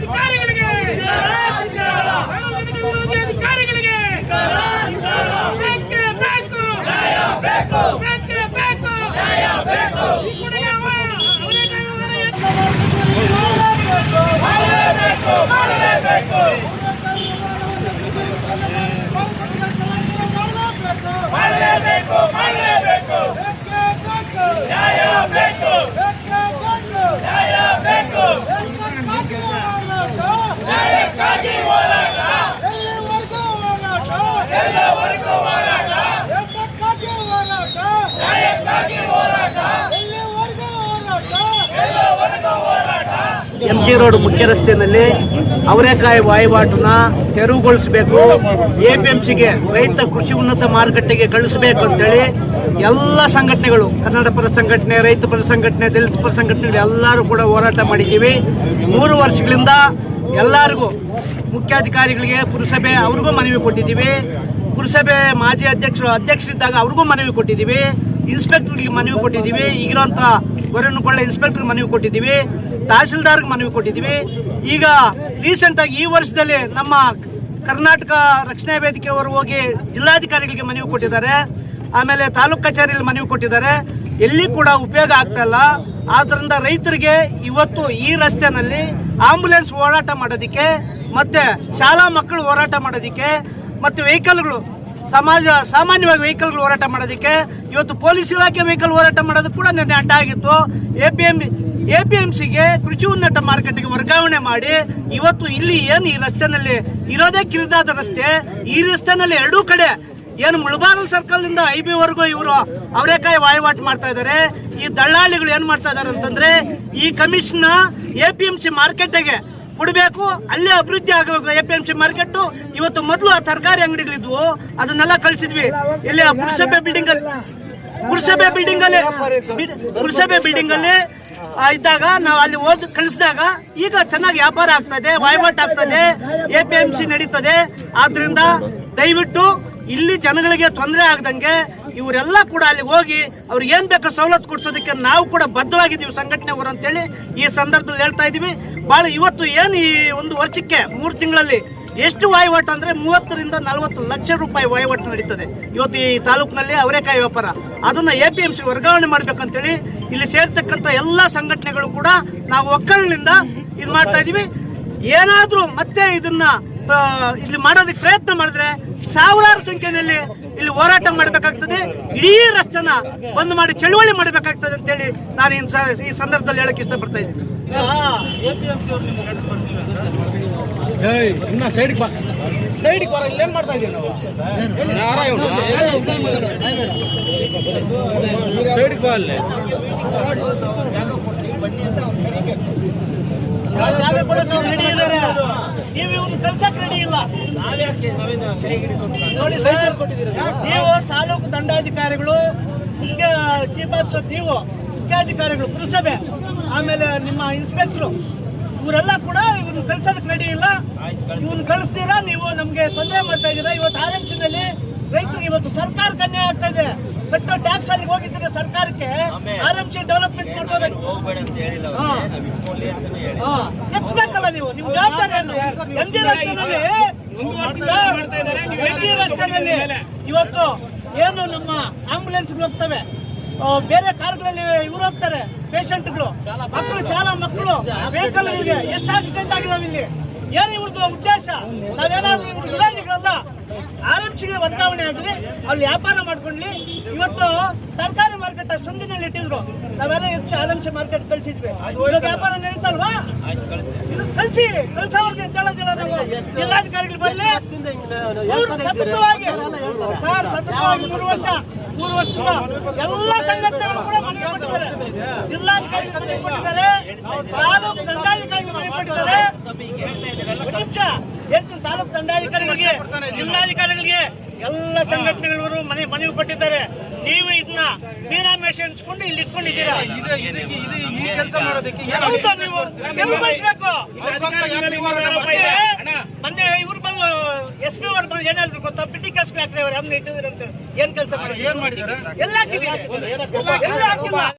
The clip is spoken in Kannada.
You got it. MG road ಮುಖ್ಯ ರಸ್ತೆಯಲ್ಲಿ ಅವರೇಕಾಯಿ ವಹಿವಾಟನ್ನ ತೆರವುಗೊಳಿಸಬೇಕು. ಸಿಗೆ ರೈತ ಕೃಷಿ ಉನ್ನತ ಮಾರುಕಟ್ಟೆಗೆ ಕಳಿಸಬೇಕು ಅಂತೇಳಿ ಎಲ್ಲ ಸಂಘಟನೆಗಳು, ಕನ್ನಡ ಪರ ಸಂಘಟನೆ, ರೈತ ಪರ ಸಂಘಟನೆ, ದಲಿತ ಪರ ಸಂಘಟನೆಗಳು ಎಲ್ಲರೂ ಕೂಡ ಹೋರಾಟ ಮಾಡಿದ್ದೀವಿ. ಮೂರು ವರ್ಷಗಳಿಂದ ಎಲ್ಲರಿಗೂ ಮುಖ್ಯಾಧಿಕಾರಿಗಳಿಗೆ, ಪುರಸಭೆ ಅವ್ರಿಗೂ ಮನವಿ ಕೊಟ್ಟಿದ್ದೀವಿ. ಪುರಸಭೆ ಮಾಜಿ ಅಧ್ಯಕ್ಷರು ಅಧ್ಯಕ್ಷರಿದ್ದಾಗ ಅವ್ರಿಗೂ ಮನವಿ ಕೊಟ್ಟಿದ್ದೀವಿ. ಇನ್ಸ್ಪೆಕ್ಟರ್ಗೆ ಮನವಿ ಕೊಟ್ಟಿದ್ದೀವಿ. ಈಗಿರೋಂಥ ಗೊರೆನಕೊಳ್ಳ ಇನ್ಸ್ಪೆಕ್ಟರ್ ಮನವಿ ಕೊಟ್ಟಿದ್ದೀವಿ. ತಹಸೀಲ್ದಾರ್ಗೆ ಮನವಿ ಕೊಟ್ಟಿದ್ದೀವಿ. ಈಗ ರೀಸೆಂಟ್ ಆಗಿ ಈ ವರ್ಷದಲ್ಲಿ ನಮ್ಮ ಕರ್ನಾಟಕ ರಕ್ಷಣಾ ವೇದಿಕೆಯವರು ಹೋಗಿ ಜಿಲ್ಲಾಧಿಕಾರಿಗಳಿಗೆ ಮನವಿ ಕೊಟ್ಟಿದ್ದಾರೆ. ಆಮೇಲೆ ತಾಲೂಕು ಕಚೇರಿಯಲ್ಲಿ ಮನವಿ ಕೊಟ್ಟಿದ್ದಾರೆ. ಎಲ್ಲಿ ಕೂಡ ಉಪಯೋಗ ಆಗ್ತಾ ಇಲ್ಲ. ಆದ್ದರಿಂದ ರೈತರಿಗೆ ಇವತ್ತು ಈ ರಸ್ತೆನಲ್ಲಿ ಆಂಬುಲೆನ್ಸ್ ಓಡಾಟ ಮಾಡೋದಕ್ಕೆ, ಮತ್ತೆ ಶಾಲಾ ಮಕ್ಕಳು ಹೋರಾಟ ಮಾಡೋದಕ್ಕೆ, ಮತ್ತು ವೆಹಿಕಲ್ಗಳು ಸಮಾಜ ಸಾಮಾನ್ಯವಾಗಿ ವೆಹಿಕಲ್ಗಳು ಹೋರಾಟ ಮಾಡೋದಕ್ಕೆ, ಇವತ್ತು ಪೊಲೀಸ್ ಇಲಾಖೆ ವೆಹಿಕಲ್ ಹೋರಾಟ ಮಾಡೋದು ಕೂಡ ನಿನ್ನೆ ಅಡ್ಡ ಆಗಿತ್ತು. A P M A P M ಸಿಗೆ ಕೃಷಿ ಉನ್ನತ ಮಾರುಕಟ್ಟೆಗೆ ವರ್ಗಾವಣೆ ಮಾಡಿ, ಇವತ್ತು ಇಲ್ಲಿ ಏನು ಈ ರಸ್ತೆನಲ್ಲಿ ಇರೋದೇ ಕಿರಿದಾದ ರಸ್ತೆ, ಈ ರಸ್ತೆನಲ್ಲಿ ಎರಡೂ ಕಡೆ ಏನು ಮುಳಬಾಗಲ್ ಸರ್ಕಲ್ನಿಂದ ಐ ಬಿ ವರೆಗೂ ಇವರು ಅವರೇಕಾಯಿ ವಹಿವಾಟು ಮಾಡ್ತಾ ಇದ್ದಾರೆ ಈ ದಳ್ಳಾಳಿಗಳು ಏನ್ ಮಾಡ್ತಾ ಇದಾರೆ ಅಂತಂದ್ರೆ, ಈ commission A P M C ಮಾರ್ಕೆಟ್ಗೆ ಕೊಡಬೇಕು ಅಲ್ಲೇ ಅಭಿವೃದ್ಧಿ ಆಗಬೇಕು. A P M C market ಇವತ್ತು ಮೊದಲು ಆ ತರಕಾರಿ ಅಂಗಡಿಗಳಿದ್ವು. ಅದನ್ನೆಲ್ಲ ಕಳಿಸಿದ್ವಿ. ಇಲ್ಲಿ ಪುರಸಭೆ ಬಿಲ್ಡಿಂಗ್ ಅಲ್ಲಿ ಪುರಸಭೆ ಬಿಲ್ಡಿಂಗ್ ಅಲ್ಲಿ ಪುರಸಭೆ ಬಿಲ್ಡಿಂಗ್ ಅಲ್ಲಿ ಇದ್ದಾಗ ನಾವು ಅಲ್ಲಿ ಓದ್ ಕಳಿಸಿದಾಗ ಈಗ ಚೆನ್ನಾಗಿ ವ್ಯಾಪಾರ ಆಗ್ತದೆ, ವಹಿವಾಟು ಆಗ್ತದೆ ಎ ಪಿ ಎಂ ಸಿ ನಡೀತದೆ. ಆದ್ರಿಂದ ದಯವಿಟ್ಟು ಇಲ್ಲಿ ಜನಗಳಿಗೆ ತೊಂದರೆ ಆಗದಂಗೆ ಇವರೆಲ್ಲ ಕೂಡ ಅಲ್ಲಿ ಹೋಗಿ ಅವ್ರಿಗೆ ಏನ್ ಬೇಕೋ ಸವಲತ್ತು ಕೊಡಿಸೋದಕ್ಕೆ ನಾವು ಕೂಡ ಬದ್ಧವಾಗಿದ್ದೀವಿ ಸಂಘಟನೆ ಅವರು ಅಂತೇಳಿ ಈ ಸಂದರ್ಭದಲ್ಲಿ ಹೇಳ್ತಾ ಇದೀವಿ ಬಹಳ ಇವತ್ತು ಏನು ಈ ಒಂದು ವರ್ಷಕ್ಕೆ ಮೂರು ತಿಂಗಳಲ್ಲಿ ಎಷ್ಟು ವಹಿವಾಟು ಅಂದ್ರೆ ಮೂವತ್ತರಿಂದ ನಲವತ್ತು ಲಕ್ಷ ರೂಪಾಯಿ ವಹಿವಾಟು ನಡೀತದೆ. ಇವತ್ತು ಈ ತಾಲೂಕಿನಲ್ಲಿ ಅವರೇಕಾಯಿ ವ್ಯಾಪಾರ. ಅದನ್ನ ಎ ಪಿ ಎಂ ಸಿ ವರ್ಗಾವಣೆ ಮಾಡ್ಬೇಕಂತೇಳಿ ಇಲ್ಲಿ ಸೇರ್ತಕ್ಕಂಥ ಎಲ್ಲ ಸಂಘಟನೆಗಳು ಕೂಡ ನಾವು ಒಕ್ಕಲಿನಿಂದ ಇದು ಮಾಡ್ತಾ ಇದೀವಿ ಏನಾದ್ರೂ ಮತ್ತೆ ಇದನ್ನ ಇಲ್ಲಿ ಮಾಡೋದಕ್ಕೆ ಪ್ರಯತ್ನ ಮಾಡಿದ್ರೆ ಸಾವಿರಾರು ಸಂಖ್ಯೆಯಲ್ಲಿ ಇಲ್ಲಿ ಹೋರಾಟ ಮಾಡಬೇಕಾಗ್ತದೆ. ಇಡೀ ರಸ್ತೆನ ಬಂದ್ ಮಾಡಿ ಚಳುವಳಿ ಮಾಡಬೇಕಾಗ್ತದೆ ಅಂತೇಳಿ ನಾನು ಈ ಸ- ಈ ಸಂದರ್ಭದಲ್ಲಿ ಹೇಳಕ್ಕೆ ಇಷ್ಟಪಡ್ತಾ ಇದ್ದೀನಿ. ಇನ್ನ ಸೈಡ್ ಬಾ ಸೈಡ್ ಬರ ಇಲ್ಲೇನ್ ಮಾಡ್ತಾ ಇದೀವಿ ನಾವು ಅವ್ರು ರೆಡಿ ಇಲ್ಲ. ನೋಡಿ ಸರ್ ನೀವು ತಾಲೂಕು ದಂಡಾಧಿಕಾರಿಗಳು ಮುಖ್ಯ ಚೀಫ್ ಆಫೀಸರ್ ನೀವು ಮುಖ್ಯಾಧಿಕಾರಿಗಳು ಪುರಸಭೆ ಆಮೇಲೆ ನಿಮ್ಮ ಇನ್ಸ್ಪೆಕ್ಟ್ರು ಇವರೆಲ್ಲ ಕೂಡ ಇವ್ರನ್ನ ಕಳ್ಸೋದಕ್ಕೆ ರೆಡಿ ಇಲ್ಲ. ಇವ್ನ ಕಳಿಸ್ತೀರಾ? ನೀವು ನಮ್ಗೆ ತೊಂದರೆ ಮಾಡ್ತಾ ಇದ್ದೀರಾ? ಇವತ್ತು ಆರ್ ಎಂ ರೈತರಿಗೆ ಇವತ್ತು ಸರ್ಕಾರ ಕನ್ಯಾ ಆಗ್ತಾ ಇದೆ. ಕಟ್ಟೋ ಟ್ಯಾಕ್ಸ್ ಅಲ್ಲಿ ಹೋಗಿದ್ರೆ ಸರ್ಕಾರಕ್ಕೆ ಆರ್ ಎಂ ಸಿ ಡೆವಲಪ್ಮೆಂಟ್ ಮಾಡ್ಬೋದಕ್ಕೆ ಅಂತ. ಹಾ. ಎಚ್ಚಬೇಕಲ್ಲ ನೀವು. ನಿಮ್ ಜವಾಬ್ದಾರಿ ಏನು? ಎಂಜಿ ರಸ್ತೆನಲ್ಲಿ ಎಂಜಿ ರಸ್ತೆನಲ್ಲಿ ಇವತ್ತು ಏನು ನಮ್ಮ ಆಂಬುಲೆನ್ಸ್ ಹೋಗ್ತವೆ? ಆ, ಬೇರೆ ಕಾರ್ಗಳಲ್ಲಿ ಇವ್ರು ಹೋಗ್ತಾರೆ ಪೇಷಂಟ್ಗಳು. ಮಕ್ಕಳು ಶಾಲಾ ಮಕ್ಕಳು ವೆಹಿಕಲ್ ಇದೆ ಎಷ್ಟು ಆಕ್ಸಿಡೆಂಟ್ ಆಗಿದಾವೆ ಇಲ್ಲಿ ಏನು ಇವ್ರದ್ದು ಉದ್ದೇಶ? ನಾವೇನಾದ್ರೂ ಇವ್ರ ವಿರೋಧಿಗಳಲ್ಲ ಆರ್ ವರ್ಗಾವಣೆ ಆಗಲಿ ಅಲ್ಲಿ ವ್ಯಾಪಾರ ಮಾಡ್ಕೊಂಡ್ಲಿ ಇವತ್ತು ತರಕಾರಿ ಮಾರ್ಕೆಟ್ ಸುಂದಿನಲ್ಲಿ ಇಟ್ಟಿದ್ರು. ನಾವೆಲ್ಲ ಹೆಚ್ಚು ಆರಂಭಿಸಿ ಮಾರ್ಕೆಟ್ ಕಳ್ಸಿದ್ವಿ. ವ್ಯಾಪಾರ ನಡೀತಲ್ವಾ? ಕಳ್ಸಿ. ಕಳ್ಸೋರ್ಗೆ ಕೇಳೋದಿಲ್ಲ ನಾವು. ಜಿಲ್ಲಾಧಿಕಾರಿಗಳು ಬರಲಿ. ಸತತವಾಗಿ ಸರ್ ಸತತವಾಗಿ ಮೂರು ವರ್ಷ ಮೂರು ವರ್ಷದಿಂದ ಎಲ್ಲ ಸಂಘಟನೆಗಳು ಕೂಡ ಮನವಿ ಕೊಟ್ಟಿದ್ದಾರೆ ಜಿಲ್ಲಾಧಿಕಾರಿ ಮನವಿ ಕೊಟ್ಟಿದ್ದಾರೆ ತಾಲೂಕು ಒಂದು ನಿಮಿಷ. ಹೇಳ್ತೀನಿ ತಾಲೂಕು ದಂಡಾಧಿಕಾರಿಗಳಿಗೆ ಜಿಲ್ಲಾಧಿಕಾರಿಗಳಿಗೆ ಎಲ್ಲ ಸಂಘಟನೆಗಳವರು ಮನೆ ಮನವಿ ಕೊಟ್ಟಿದ್ದಾರೆ. ನೀವು ಇದನ್ನ ಮೀನಾಮೇಶ ಎಣಿಸ್ಕೊಂಡು ಇಲ್ಲಿ ಇಟ್ಕೊಂಡಿದ್ದೀರಾ? ಈ ಕೆಲಸ ಮಾಡೋದಕ್ಕೆ ಮೊನ್ನೆ ಇವ್ರು ಬಂದು ಎಸ್ ಪಿ ಅವ್ರು ಬಂದು ಏನಾದ್ರು ಗೊತ್ತಾ? ಪಿಟಿ ಕೆಲಸ ಹಾಕ್ತಾರೆ ಅವ್ರು ಹೆಂಗ್ ಇಟ್ಟಿದ್ರು ಅಂತ ಏನ್ ಕೆಲಸ ಏನ್ ಮಾಡಿದ್ದಾರೆ? ಎಲ್ಲ ಹಾಕಿಲ್ಲ.